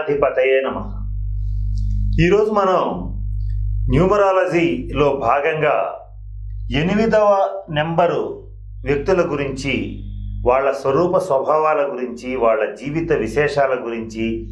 గణాధిపతయే నమ. ఈరోజు మనం న్యూమరాలజీలో భాగంగా ఎనిమిదవ నెంబరు వ్యక్తుల గురించి వాళ్ళ స్వరూప స్వభావాల గురించి వాళ్ళ జీవిత విశేషాల గురించి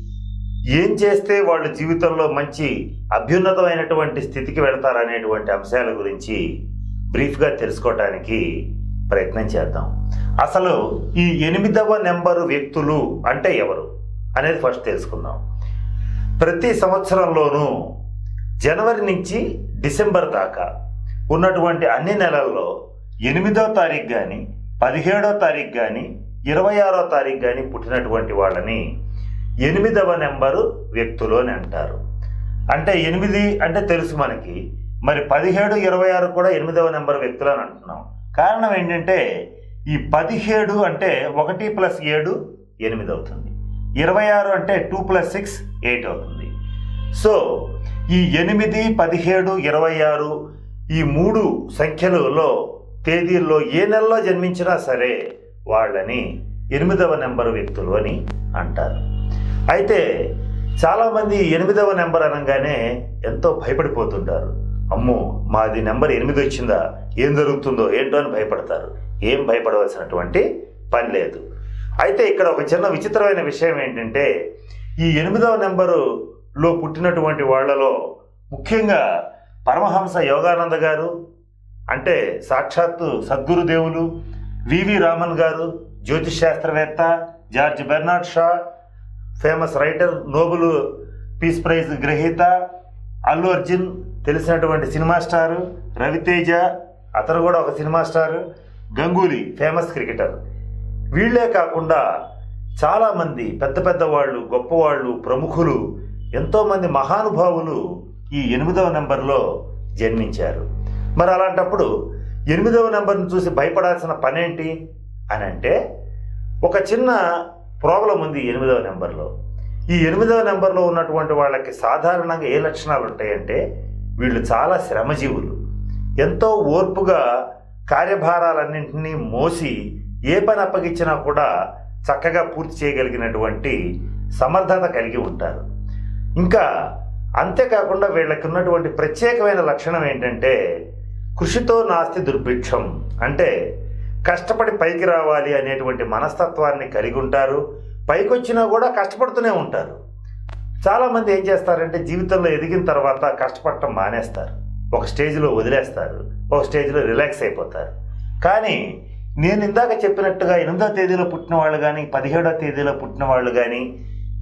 ఏం చేస్తే వాళ్ళు జీవితంలో మంచి అభ్యున్నతమైనటువంటి స్థితికి వెళతారనేటువంటి అంశాల గురించి బ్రీఫ్గా తెలుసుకోవటానికి ప్రయత్నం చేద్దాం. అసలు ఈ ఎనిమిదవ నెంబరు వ్యక్తులు అంటే ఎవరు? అనేది ఫస్ట్ తెలుసుకుందాం. ప్రతి సంవత్సరంలోనూ జనవరి నుంచి డిసెంబర్ దాకా ఉన్నటువంటి అన్ని నెలల్లో ఎనిమిదో తారీఖు కానీ పదిహేడో తారీఖు కానీ ఇరవై ఆరో తారీఖు కానీ పుట్టినటువంటి వాళ్ళని ఎనిమిదవ నెంబరు వ్యక్తులు అని అంటారు. అంటే ఎనిమిది అంటే తెలుసు మనకి. మరి పదిహేడు ఇరవై ఆరు కూడా ఎనిమిదవ నెంబర్ వ్యక్తులు అని అంటున్నాం. కారణం ఏంటంటే ఈ పదిహేడు అంటే ఒకటి ప్లస్ ఏడు ఎనిమిది అవుతుంది. ఇరవై ఆరు అంటే టూ ప్లస్ సిక్స్ ఎయిట్ అవుతుంది. సో ఈ ఎనిమిది పదిహేడు ఇరవై ఆరు ఈ మూడు సంఖ్యలలో తేదీల్లో ఏ నెలలో జన్మించినా సరే వాళ్ళని ఎనిమిదవ నెంబర్ వ్యక్తులు అని అంటారు. అయితే చాలామంది ఎనిమిదవ నెంబర్ అనగానే ఎంతో భయపడిపోతుంటారు. అమ్మో మాది నెంబర్ ఎనిమిది వచ్చిందా? ఏం జరుగుతుందో ఏంటో అని భయపడతారు. ఏం భయపడవలసినటువంటి పని లేదు. అయితే ఇక్కడ ఒక చిన్న విచిత్రమైన విషయం ఏంటంటే ఈ ఎనిమిదవ నెంబరులో పుట్టినటువంటి వాళ్ళలో ముఖ్యంగా పరమహంస యోగానంద గారు అంటే సాక్షాత్తు సద్గురుదేవులు వివి రామన్ గారు జ్యోతిష్ శాస్త్రవేత్త George Bernard Shaw famous writer Nobel peace prize గ్రహీత అల్లు అర్జున్ తెలిసినటువంటి సినిమా స్టారు రవితేజ అతను కూడా ఒక cinema star Ganguly famous cricketer. వీళ్ళే కాకుండా చాలామంది పెద్ద పెద్ద వాళ్ళు గొప్పవాళ్ళు ప్రముఖులు ఎంతోమంది మహానుభావులు ఈ ఎనిమిదవ నెంబర్లో జన్మించారు. మరి అలాంటప్పుడు ఎనిమిదవ నెంబర్ని చూసి భయపడాల్సిన పనేంటి అని అంటే ఒక చిన్న ప్రాబ్లం ఉంది ఎనిమిదవ నెంబర్లో. ఈ ఎనిమిదవ నెంబర్లో ఉన్నటువంటి వాళ్ళకి సాధారణంగా ఏ లక్షణాలు ఉంటాయంటే వీళ్ళు చాలా శ్రమజీవులు. ఎంతో ఓర్పుగా కార్యభారాలన్నింటినీ మోసి ఏ పని అప్పగించినా కూడా చక్కగా పూర్తి చేయగలిగినటువంటి సమర్థత కలిగి ఉంటారు. ఇంకా అంతేకాకుండా వీళ్ళకి ఉన్నటువంటి ప్రత్యేకమైన లక్షణం ఏంటంటే కృషితో నాస్తి దుర్భిక్షం. అంటే కష్టపడి పైకి రావాలి అనేటువంటి మనస్తత్వాన్ని కలిగి ఉంటారు. పైకి వచ్చినా కూడా కష్టపడుతూనే ఉంటారు. చాలామంది ఏం చేస్తారంటే జీవితంలో ఎదిగిన తర్వాత కష్టపడటం మానేస్తారు. ఒక స్టేజ్లో వదిలేస్తారు. ఒక స్టేజ్లో రిలాక్స్ అయిపోతారు. కానీ నేను ఇందాక చెప్పినట్టుగా ఎనిమిదో తేదీలో పుట్టిన వాళ్ళు కానీ పదిహేడో తేదీలో పుట్టిన వాళ్ళు కానీ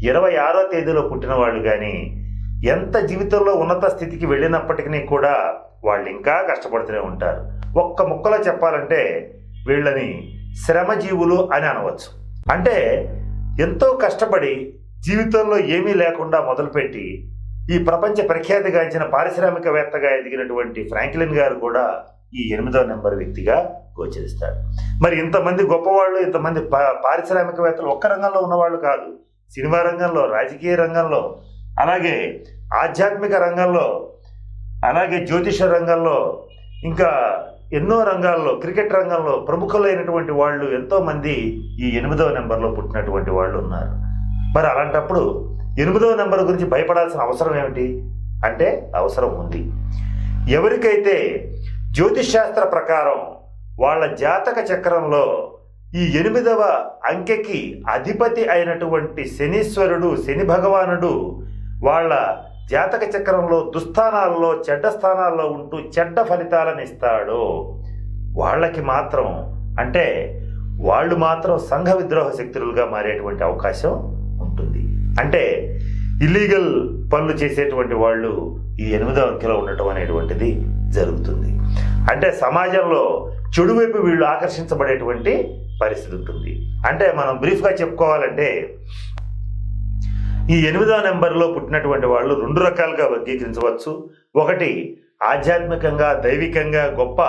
ఇరవై ఆరో తేదీలో పుట్టిన వాళ్ళు కానీ ఎంత జీవితంలో ఉన్నత స్థితికి వెళ్ళినప్పటికీ కూడా వాళ్ళు ఇంకా కష్టపడుతూనే ఉంటారు. ఒక్క ముక్కలో చెప్పాలంటే వీళ్ళని శ్రమజీవులు అని అనవచ్చు. అంటే ఎంతో కష్టపడి జీవితంలో ఏమీ లేకుండా మొదలుపెట్టి ఈ ప్రపంచ ప్రఖ్యాతిగాంచిన పారిశ్రామికవేత్తగా ఎదిగినటువంటి ఫ్రాంక్లిన్ గారు కూడా ఈ ఎనిమిదో నెంబర్ వ్యక్తిగా గోచరిస్తాడు. మరి ఇంతమంది గొప్పవాళ్ళు ఇంతమంది పా పారిశ్రామికవేత్తలు ఒక్క రంగంలో ఉన్నవాళ్ళు కాదు. సినిమా రంగంలో రాజకీయ రంగంలో అలాగే ఆధ్యాత్మిక రంగంలో అలాగే జ్యోతిష రంగంలో ఇంకా ఎన్నో రంగాల్లో క్రికెట్ రంగంలో ప్రముఖులైనటువంటి వాళ్ళు ఎంతోమంది ఈ ఎనిమిదవ నెంబర్లో పుట్టినటువంటి వాళ్ళు ఉన్నారు. మరి అలాంటప్పుడు ఎనిమిదవ నెంబర్ గురించి భయపడాల్సిన అవసరం ఏమిటి? అంటే అవసరం ఉంది. ఎవరికైతే జ్యోతిష్ శాస్త్ర ప్రకారం వాళ్ళ జాతక చక్రంలో ఈ ఎనిమిదవ అంకెకి అధిపతి అయినటువంటి శనీశ్వరుడు శని భగవానుడు వాళ్ళ జాతక చక్రంలో దుస్థానాల్లో చెడ్డ స్థానాల్లో ఉంటూ చెడ్డ ఫలితాలను ఇస్తాడు. వాళ్ళకి మాత్రం అంటే వాళ్ళు మాత్రం సంఘ విద్రోహ శక్తులుగా మారేటువంటి అవకాశం ఉంటుంది. అంటే ఇల్లీగల్ పనులు చేసేటువంటి వాళ్ళు ఈ ఎనిమిదవ అంకెలో ఉండటం అనేటువంటిది జరుగుతుంది. అంటే సమాజంలో చెడువైపు వీళ్ళు ఆకర్షించబడేటువంటి పరిస్థితి ఉంటుంది. అంటే మనం బ్రీఫ్గా చెప్పుకోవాలంటే ఈ ఎనిమిదవ నెంబర్లో పుట్టినటువంటి వాళ్ళు రెండు రకాలుగా వర్గీకరించవచ్చు. ఒకటి ఆధ్యాత్మికంగా దైవికంగా గొప్ప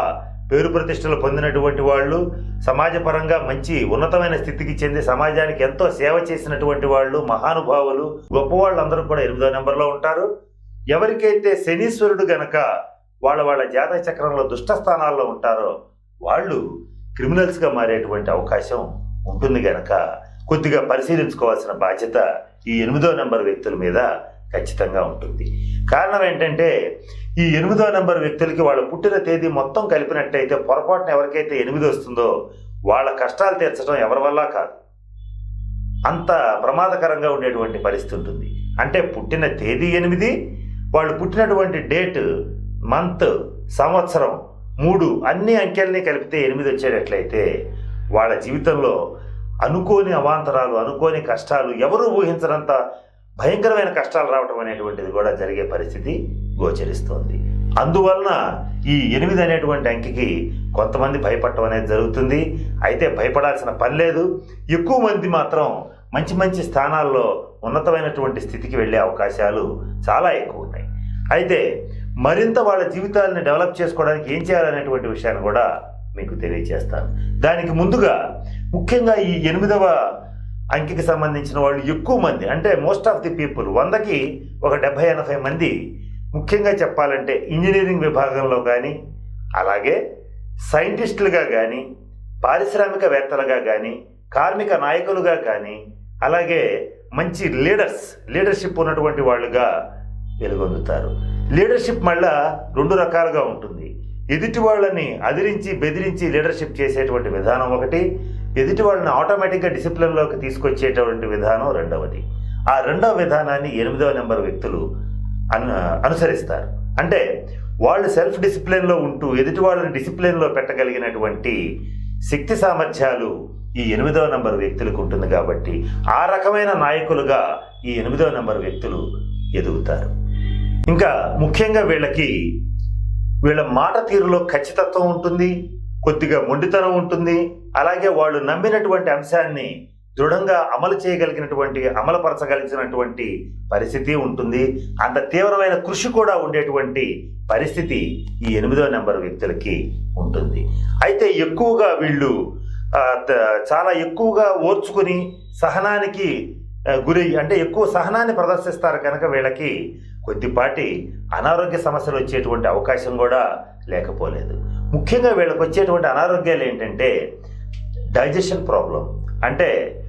పేరు ప్రతిష్టలు పొందినటువంటి వాళ్ళు సమాజపరంగా మంచి ఉన్నతమైన స్థితికి చెంది సమాజానికి ఎంతో సేవ చేసినటువంటి వాళ్ళు మహానుభావులు గొప్ప వాళ్ళందరూ కూడా ఎనిమిదో నెంబర్లో ఉంటారు. ఎవరికైతే శనీశ్వరుడు గనక వాళ్ళ వాళ్ళ జాతక చక్రంలో దుష్ట స్థానాల్లో ఉంటారో వాళ్ళు క్రిమినల్స్గా మారేటువంటి అవకాశం ఉంటుంది గనక కొద్దిగా పరిశీలించుకోవాల్సిన బాధ్యత ఈ ఎనిమిదో నెంబర్ వ్యక్తుల మీద ఖచ్చితంగా ఉంటుంది. కారణం ఏంటంటే ఈ ఎనిమిదో నెంబర్ వ్యక్తులకి వాళ్ళ పుట్టిన తేదీ మొత్తం కలిపినట్టయితే పొరపాటున ఎవరికైతే ఎనిమిది వస్తుందో వాళ్ళ కష్టాలు తీర్చడం ఎవరి వల్ల కాదు. అంత ప్రమాదకరంగా ఉండేటువంటి పరిస్థితి ఉంటుంది. అంటే పుట్టిన తేదీ ఎనిమిది వాళ్ళు పుట్టినటువంటి డేట్ మంత్ సంవత్సరం మూడు అన్ని అంకెల్ని కలిపితే ఎనిమిది వచ్చేటట్లయితే వాళ్ళ జీవితంలో అనుకోని అవాంతరాలు అనుకోని కష్టాలు ఎవరూ ఊహించనంత భయంకరమైన కష్టాలు రావటం అనేటువంటిది కూడా జరిగే పరిస్థితి గోచరిస్తోంది. అందువలన ఈ ఎనిమిది అనేటువంటి అంకికి కొంతమంది భయపడటం అనేది జరుగుతుంది. అయితే భయపడాల్సిన పని లేదు. ఎక్కువ మంది మాత్రం మంచి మంచి స్థానాల్లో ఉన్నతమైనటువంటి స్థితికి వెళ్ళే అవకాశాలు చాలా ఎక్కువ ఉన్నాయి. అయితే మరింత వాళ్ళ జీవితాలను డెవలప్ చేసుకోవడానికి ఏం చేయాలనేటువంటి విషయాన్ని కూడా మీకు తెలియజేస్తాను దానికి ముందుగా ముఖ్యంగా ఈ ఎనిమిదవ అంకికి సంబంధించిన వాళ్ళు ఎక్కువ మంది అంటే మోస్ట్ ఆఫ్ ది పీపుల్ వందకి ఒక డెబ్భై ఎనభై మంది ముఖ్యంగా చెప్పాలంటే ఇంజనీరింగ్ విభాగంలో కానీ అలాగే సైంటిస్టులుగా కానీ పారిశ్రామికవేత్తలుగా కానీ కార్మిక నాయకులుగా కానీ అలాగే మంచి లీడర్స్ లీడర్షిప్ ఉన్నటువంటి వాళ్ళుగా వెలుగొందుతారు. లీడర్షిప్ మళ్ళా రెండు రకాలుగా ఉంటుంది. ఎదుటి వాళ్ళని అదిరించి బెదిరించి లీడర్షిప్ చేసేటువంటి విధానం ఒకటి ఎదుటి వాళ్ళని ఆటోమేటిక్గా డిసిప్లిన్లోకి తీసుకొచ్చేటువంటి విధానం రెండవది. ఆ రెండవ విధానాన్ని ఎనిమిదవ నెంబర్ వ్యక్తులు అను అనుసరిస్తారు. అంటే వాళ్ళు సెల్ఫ్ డిసిప్లిన్లో ఉంటూ ఎదుటి వాళ్ళని డిసిప్లిన్లో పెట్టగలిగినటువంటి శక్తి సామర్థ్యాలు ఈ ఎనిమిదవ నంబర్ వ్యక్తులకు ఉంటుంది కాబట్టి ఆ రకమైన నాయకులుగా ఈ ఎనిమిదవ నంబర్ వ్యక్తులు ఎదుగుతారు. ఇంకా ముఖ్యంగా వీళ్ళకి వీళ్ళ మాట తీరులో ఖచ్చితత్వం ఉంటుంది కొద్దిగా మొండితనం ఉంటుంది అలాగే వాళ్ళు నమ్మినటువంటి అంశాన్ని దృఢంగా అమలు చేయగలిగినటువంటి అమలుపరచగలిగినటువంటి పరిస్థితి ఉంటుంది. అంత తీవ్రమైన కృషి కూడా ఉండేటువంటి పరిస్థితి ఈ ఎనిమిదో నెంబర్ వ్యక్తులకి ఉంటుంది. అయితే ఎక్కువగా వీళ్ళు చాలా ఎక్కువగా ఓర్చుకుని సహనానికి గురి అంటే ఎక్కువ సహనాన్ని ప్రదర్శిస్తారు కనుక వీళ్ళకి కొద్దిపాటి అనారోగ్య సమస్యలు వచ్చేటువంటి అవకాశం కూడా లేకపోలేదు. ముఖ్యంగా వీళ్ళకి వచ్చేటువంటి అనారోగ్యాలు ఏంటంటే డైజెషన్ ప్రాబ్లం. అంటే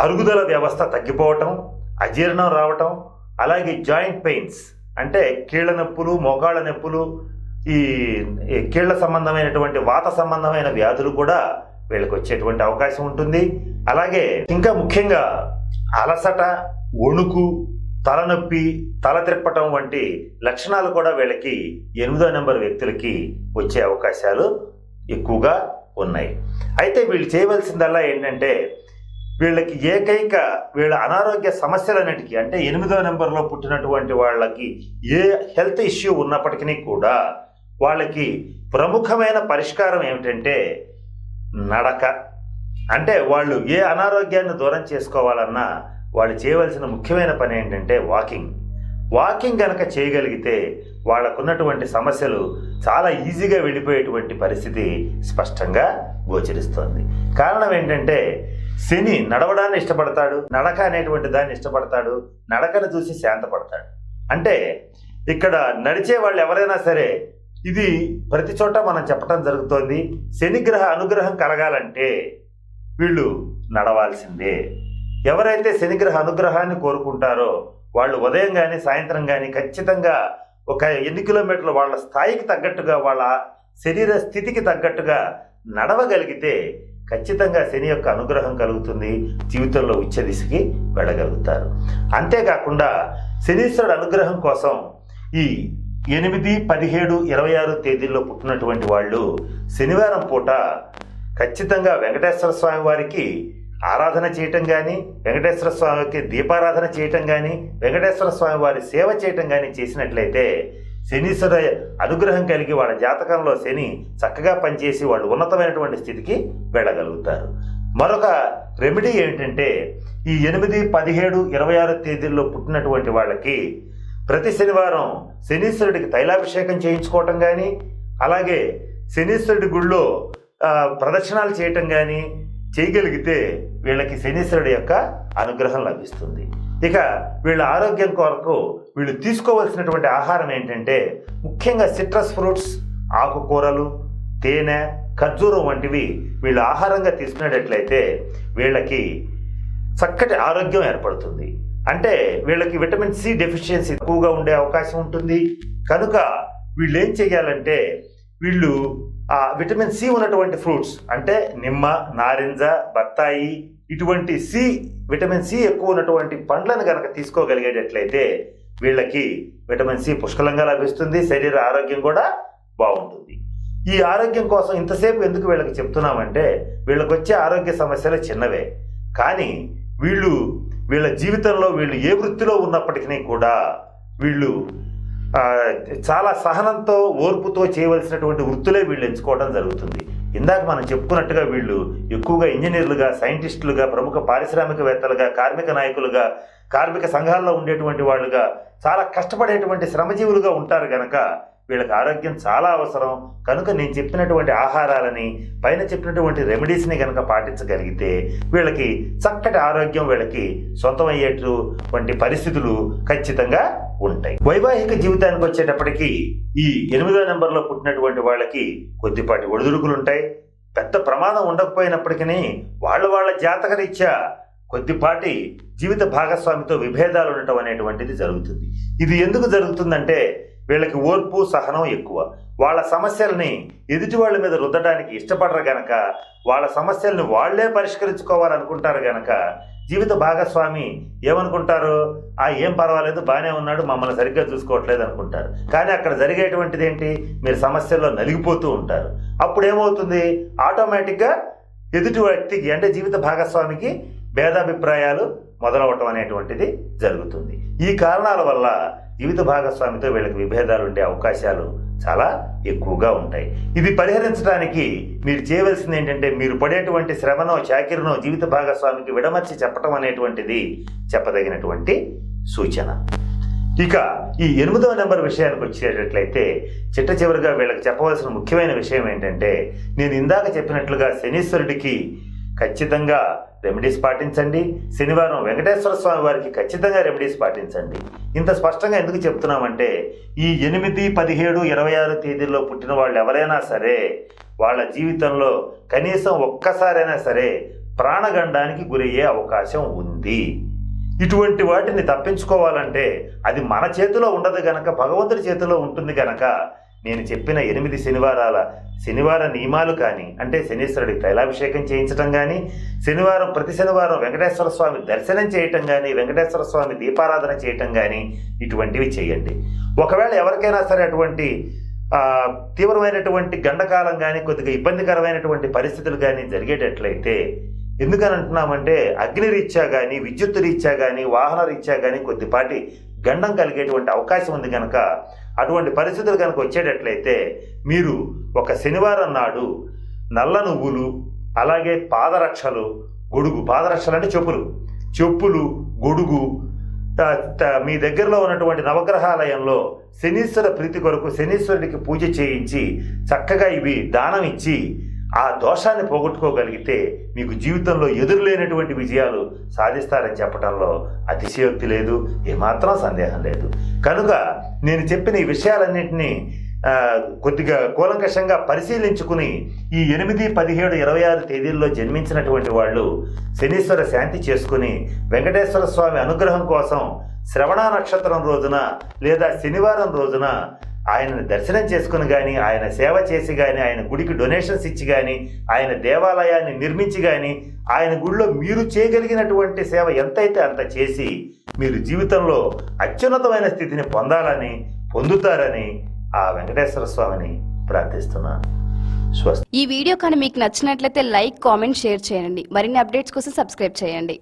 అరుగుదల వ్యవస్థ తగ్గిపోవటం అజీర్ణం రావటం అలాగే జాయింట్ పెయిన్స్. అంటే కీళ్ళ నొప్పులు మోకాళ్ళ నొప్పులు ఈ ఈ కీళ్ళ సంబంధమైనటువంటి వాత సంబంధమైన వ్యాధులు కూడా వీళ్ళకి వచ్చేటువంటి అవకాశం ఉంటుంది. అలాగే ఇంకా ముఖ్యంగా అలసట ఒణుకు తలనొప్పి తల తిప్పటం వంటి లక్షణాలు కూడా వీళ్ళకి ఎనిమిదో నెంబర్ వ్యక్తులకి వచ్చే అవకాశాలు ఎక్కువగా ఉన్నాయి. అయితే వీళ్ళు చేయవలసిందల్లా ఏంటంటే వీళ్ళకి ఏకైక వీళ్ళ అనారోగ్య సమస్యలన్నిటికీ అంటే ఎనిమిదో నెంబర్లో పుట్టినటువంటి వాళ్ళకి ఏ హెల్త్ ఇష్యూ ఉన్నప్పటికీ కూడా వాళ్ళకి ప్రముఖమైన పరిష్కారం ఏమిటంటే నడక. అంటే వాళ్ళు ఏ అనారోగ్యాన్ని దూరం చేసుకోవాలన్నా వాళ్ళు చేయవలసిన ముఖ్యమైన పని ఏంటంటే వాకింగ్. వాకింగ్ కనుక చేయగలిగితే వాళ్ళకున్నటువంటి సమస్యలు చాలా ఈజీగా వెళ్ళిపోయేటువంటి పరిస్థితి స్పష్టంగా గోచరిస్తోంది. కారణం ఏంటంటే శని నడవడాన్ని ఇష్టపడతాడు నడక అనేటువంటి దాన్ని ఇష్టపడతాడు నడకను చూసి శాంతపడతాడు. అంటే ఇక్కడ నడిచే వాళ్ళు ఎవరైనా సరే ఇది ప్రతి చోట మనం చెప్పడం జరుగుతోంది. శనిగ్రహ అనుగ్రహం కలగాలంటే వీళ్ళు నడవాల్సిందే. ఎవరైతే శనిగ్రహ అనుగ్రహాన్ని కోరుకుంటారో వాళ్ళు ఉదయం కానీ సాయంత్రం కానీ ఖచ్చితంగా ఒక ఎన్ని కిలోమీటర్లు వాళ్ళ స్థాయికి తగ్గట్టుగా వాళ్ళ శరీర స్థితికి తగ్గట్టుగా నడవగలిగితే ఖచ్చితంగా శని యొక్క అనుగ్రహం కలుగుతుంది. జీవితంలో ఉచ్చ దిశకి వెళ్ళగలుగుతారు. అంతేకాకుండా శనీశ్వరుడు అనుగ్రహం కోసం ఈ ఎనిమిది పదిహేడు ఇరవై ఆరు తేదీల్లో పుట్టినటువంటి వాళ్ళు శనివారం పూట ఖచ్చితంగా వెంకటేశ్వర స్వామి వారికి ఆరాధన చేయటం కానీ వెంకటేశ్వర స్వామికి దీపారాధన చేయటం కానీ వెంకటేశ్వర స్వామి వారి సేవ చేయటం కానీ చేసినట్లయితే శనీశ్వర అనుగ్రహం కలిగి వాళ్ళ జాతకంలో శని చక్కగా పనిచేసి వాళ్ళు ఉన్నతమైనటువంటి స్థితికి వెళ్ళగలుగుతారు. మరొక రెమెడీ ఏంటంటే ఈ ఎనిమిది పదిహేడు ఇరవై ఆరు తేదీల్లో పుట్టినటువంటి వాళ్ళకి ప్రతి శనివారం శనీశ్వరుడికి తైలాభిషేకం చేయించుకోవటం కానీ అలాగే శనీశ్వరుడి గుళ్ళో ప్రదక్షిణాలు చేయటం కానీ చేయగలిగితే వీళ్ళకి శనీశ్వరుడి యొక్క అనుగ్రహం లభిస్తుంది. ఇక వీళ్ళ ఆరోగ్యం కొరకు వీళ్ళు తీసుకోవాల్సినటువంటి ఆహారం ఏంటంటే ముఖ్యంగా సిట్రస్ ఫ్రూట్స్ ఆకుకూరలు తేనె ఖర్జూరం వంటివి వీళ్ళు ఆహారంగా తీసుకునేటట్లయితే వీళ్ళకి చక్కటి ఆరోగ్యం ఏర్పడుతుంది. అంటే వీళ్ళకి విటమిన్ సి డెఫిషియన్సీ ఎక్కువగా ఉండే అవకాశం ఉంటుంది. కనుక వీళ్ళు ఏం చేయాలంటే వీళ్ళు ఆ విటమిన్ సి ఉన్నటువంటి ఫ్రూట్స్ అంటే నిమ్మ నారింజ బత్తాయి ఇటువంటి సి విటమిన్ సి ఎక్కువ ఉన్నటువంటి పండ్లను కనుక తీసుకోగలిగేటట్లయితే వీళ్ళకి విటమిన్ సి పుష్కలంగా లభిస్తుంది. శరీర ఆరోగ్యం కూడా బాగుంటుంది. ఈ ఆరోగ్యం కోసం ఇంతసేపు ఎందుకు వీళ్ళకి చెప్తున్నామంటే వీళ్ళకి వచ్చే ఆరోగ్య సమస్యలు చిన్నవే. కానీ వీళ్ళు వీళ్ళ జీవితంలో వీళ్ళు ఏ వృత్తిలో ఉన్నప్పటికీ కూడా వీళ్ళు చాలా సహనంతో ఓర్పుతో చేయవలసినటువంటి వృత్తులే వీళ్ళు ఎంచుకోవడం జరుగుతుంది. ఇందాక మనం చెప్పుకున్నట్టుగా వీళ్ళు ఎక్కువగా ఇంజనీర్లుగా సైంటిస్టులుగా ప్రముఖ పారిశ్రామికవేత్తలుగా కార్మిక నాయకులుగా కార్మిక సంఘాల్లో ఉండేటువంటి వాళ్ళుగా చాలా కష్టపడేటువంటి శ్రమజీవులుగా ఉంటారు కనుక వీళ్ళకి ఆరోగ్యం చాలా అవసరం. కనుక నేను చెప్పినటువంటి ఆహారాలని పైన చెప్పినటువంటి రెమెడీస్ని కనుక పాటించగలిగితే వీళ్ళకి చక్కటి ఆరోగ్యం వీళ్ళకి సొంతమయ్యేటువంటి పరిస్థితులు ఖచ్చితంగా ఉంటాయి. వైవాహిక జీవితానికి వచ్చేటప్పటికి ఈ ఎనిమిదో నెంబర్లో పుట్టినటువంటి వాళ్ళకి కొద్దిపాటి ఒడిదుడుకులు ఉంటాయి. పెద్ద ప్రమాదం ఉండకపోయినప్పటికీ వాళ్ళ వాళ్ళ జాతకరీత్యా కొద్దిపాటి జీవిత భాగస్వామితో విభేదాలు ఉండటం అనేటువంటిది జరుగుతుంది. ఇది ఎందుకు జరుగుతుందంటే వీళ్ళకి ఓర్పు సహనం ఎక్కువ. వాళ్ళ సమస్యల్ని ఎదుటి వాళ్ళ మీద రుద్దడానికి ఇష్టపడరు గనక వాళ్ళ సమస్యల్ని వాళ్ళే పరిష్కరించుకోవాలనుకుంటారు గనక జీవిత భాగస్వామి ఏమనుకుంటారు? ఆ ఏం పర్వాలేదు బాగానే ఉన్నాడు మమ్మల్ని సరిగ్గా చూసుకోవట్లేదు అనుకుంటారు. కానీ అక్కడ జరిగేటువంటిది ఏంటి? మీరు సమస్యల్లో నలిగిపోతూ ఉంటారు. అప్పుడు ఏమవుతుంది ఆటోమేటిక్గా ఎదుటి వ్యక్తికి అంటే జీవిత భాగస్వామికి భేదాభిప్రాయాలు మొదలవటం అనేటువంటిది జరుగుతుంది. ఈ కారణాల వల్ల జీవిత భాగస్వామితో వీళ్ళకి విభేదాలు ఉండే అవకాశాలు చాలా ఎక్కువగా ఉంటాయి. ఇది పరిహరించడానికి మీరు చేయవలసింది ఏంటంటే మీరు పడేటువంటి శ్రమనో చాకిరినో జీవిత భాగస్వామికి విడమర్చి చెప్పటం అనేటువంటిది చెప్పదగినటువంటి సూచన. ఇక ఈ ఎనిమిదవ నెంబర్ విషయానికి వచ్చేటట్లయితే చిట్ట చివరిగా వీళ్ళకి చెప్పవలసిన ముఖ్యమైన విషయం ఏంటంటే నేను ఇందాక చెప్పినట్లుగా శనీశ్వరుడికి ఖచ్చితంగా రెమెడీస్ పాటించండి. శనివారం వెంకటేశ్వర స్వామి వారికి ఖచ్చితంగా రెమెడీస్ పాటించండి. ఇంత స్పష్టంగా ఎందుకు చెప్తున్నామంటే ఈ ఎనిమిది పదిహేడు ఇరవై ఆరు తేదీల్లో పుట్టిన వాళ్ళు ఎవరైనా సరే వాళ్ళ జీవితంలో కనీసం ఒక్కసారైనా సరే ప్రాణగండానికి గురయ్యే అవకాశం ఉంది. ఇటువంటి వాటిని తప్పించుకోవాలంటే అది మన చేతిలో ఉండదు గనక భగవంతుడి చేతిలో ఉంటుంది గనక నేను చెప్పిన ఎనిమిది శనివారాల శనివార నియమాలు కానీ అంటే శనీశ్వరుడికి తైలాభిషేకం చేయించడం కానీ శనివారం ప్రతి శనివారం వెంకటేశ్వర స్వామి దర్శనం చేయటం కానీ వెంకటేశ్వర స్వామి దీపారాధన చేయటం కానీ ఇటువంటివి చేయండి. ఒకవేళ ఎవరికైనా సరే అటువంటి తీవ్రమైనటువంటి గండకాలం కానీ కొద్దిగా ఇబ్బందికరమైనటువంటి పరిస్థితులు కానీ జరిగేటట్లయితే ఎందుకని అంటున్నామంటే అగ్ని రీత్యా కానీ విద్యుత్ రీత్యా కానీ వాహన రీత్యా కానీ కొద్దిపాటి గండం కలిగేటువంటి అవకాశం ఉంది కనుక అటువంటి పరిస్థితులు కనుక వచ్చేటట్లయితే మీరు ఒక శనివారం నాడు నల్ల నువ్వులు అలాగే పాదరక్షలు గొడుగు పాదరక్షలు అంటే చెప్పులు చెప్పులు గొడుగు మీ దగ్గరలో ఉన్నటువంటి నవగ్రహాలయంలో శనీశ్వర ప్రీతి కొరకు శనీశ్వరుడికి పూజ చేయించి చక్కగా ఇవి దానం ఇచ్చి ఆ దోషాన్ని పోగొట్టుకోగలిగితే మీకు జీవితంలో ఎదురులేనటువంటి విజయాలు సాధిస్తారని చెప్పడంలో అతిశయోక్తి లేదు ఏమాత్రం సందేహం లేదు. కనుక నేను చెప్పిన ఈ విషయాలన్నింటినీ కొద్దిగా కూలంకషంగా పరిశీలించుకుని ఈ ఎనిమిది పదిహేడు ఇరవై ఆరు తేదీల్లో జన్మించినటువంటి వాళ్ళు శనీశ్వర శాంతి చేసుకుని వెంకటేశ్వర స్వామి అనుగ్రహం కోసం శ్రవణ నక్షత్రం రోజున లేదా శనివారం రోజున ఆయనను దర్శనం చేసుకుని కానీ ఆయన సేవ చేసి కానీ ఆయన గుడికి డొనేషన్స్ ఇచ్చి కానీ ఆయన దేవాలయాన్ని నిర్మించి కానీ ఆయన గుడిలో మీరు చేయగలిగినటువంటి సేవ ఎంతైతే అంత చేసి మీరు జీవితంలో అత్యున్నతమైన స్థితిని పొందాలని పొందుతారని ఆ వెంకటేశ్వర స్వామిని ప్రార్థిస్తున్నాను స్వస్తి. ఈ వీడియో కానీ మీకు నచ్చినట్లయితే లైక్ కామెంట్ షేర్ చేయండి. మరిన్ని అప్డేట్స్ కోసం సబ్స్క్రైబ్ చేయండి.